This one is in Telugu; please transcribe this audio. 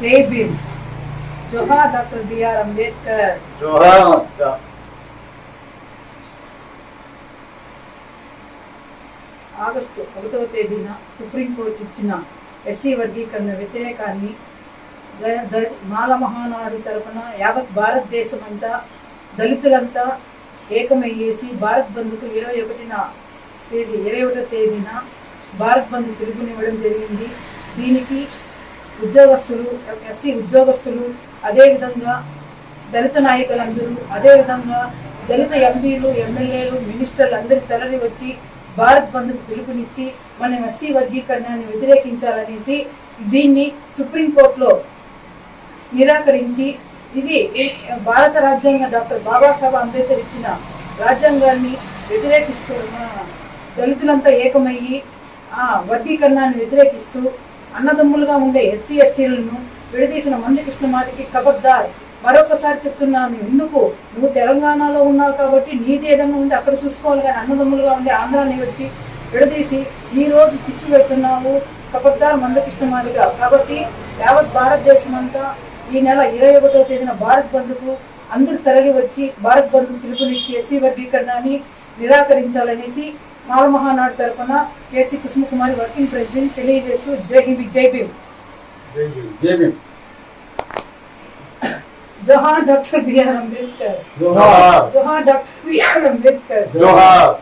జై భీమ్ జోహార్ డాక్టర్ బిఆర్ అంబేద్కర్ జోహార్ ఆగస్టు ఒకటవ తేదీన సుప్రీంకోర్టు ఇచ్చిన ఎస్సీ వర్గీకరణ వ్యతిరేకాన్ని మాల మహానాడు తరపున యావత్ భారతదేశం అంతా దళితులంతా ఏకమయ్యేసి భారత్ బంద్కు ఇరవై ఒకటిన తేదీ ఇరవై ఒకటో తేదీన భారత్ బంద్ పిలుపునివ్వడం జరిగింది. దీనికి ఉద్యోగస్తులు ఎస్సీ ఉద్యోగస్తులు అదేవిధంగా దళిత నాయకులందరూ అదేవిధంగా దళిత ఎంపీలు ఎమ్మెల్యేలు మినిస్టర్లు అందరి తరలి వచ్చి భారత్ బంద్కు పిలుపునిచ్చి మనం ఎస్సీ వర్గీకరణాన్ని వ్యతిరేకించాలనేసి దీన్ని సుప్రీంకోర్టులో నిరాకరించి ఇది భారత రాజ్యాంగ డాక్టర్ బాబాసాహెబ్ అంబేద్కర్ ఇచ్చిన రాజ్యాంగాన్ని వ్యతిరేకిస్తూ దళితులంతా ఏకమయ్యి ఆ వర్గీకరణాన్ని వ్యతిరేకిస్తూ అన్నదమ్ములుగా ఉండే ఎస్సీ ఎస్టీలను విడదీసిన మంది కృష్ణమాదికి కబద్దార్ మరొకసారి చెప్తున్నాను ఎందుకు నువ్వు తెలంగాణలో ఉన్నావు కాబట్టి నీది ఏదన్నా ఉంటే అక్కడ చూసుకోవాలి కానీ అన్నదమ్ములుగా ఉండే ఆంధ్రాని వచ్చి విడదీసి ఈ రోజు చిచ్చు పెడుతున్నావు. కబద్దార్ మందకృష్ణమాదిగా కాబట్టి యావత్ భారతదేశం అంతా ఈ నెల ఇరవై ఒకటో తేదీన భారత్ బంద్కు అందరూ తరలి వచ్చి భారత్ బంద్కు పిలుపునిచ్చి ఎస్సీ వర్గీకరణాన్ని నిరాకరించాలనేసి మాల మహానాడు తరపున కేసీ కుసుమకుమారి వర్కింగ్ ప్రెసిడెంట్ తెలియజేస్తూ జై హింద్ జై భీమ్. జై భీమ్. జోహార్ డాక్టర్ బిఆర్ అంబేద్కర్. జోహార్. జోహార్ డాక్టర్ బిఆర్ అంబేద్కర్. జోహార్.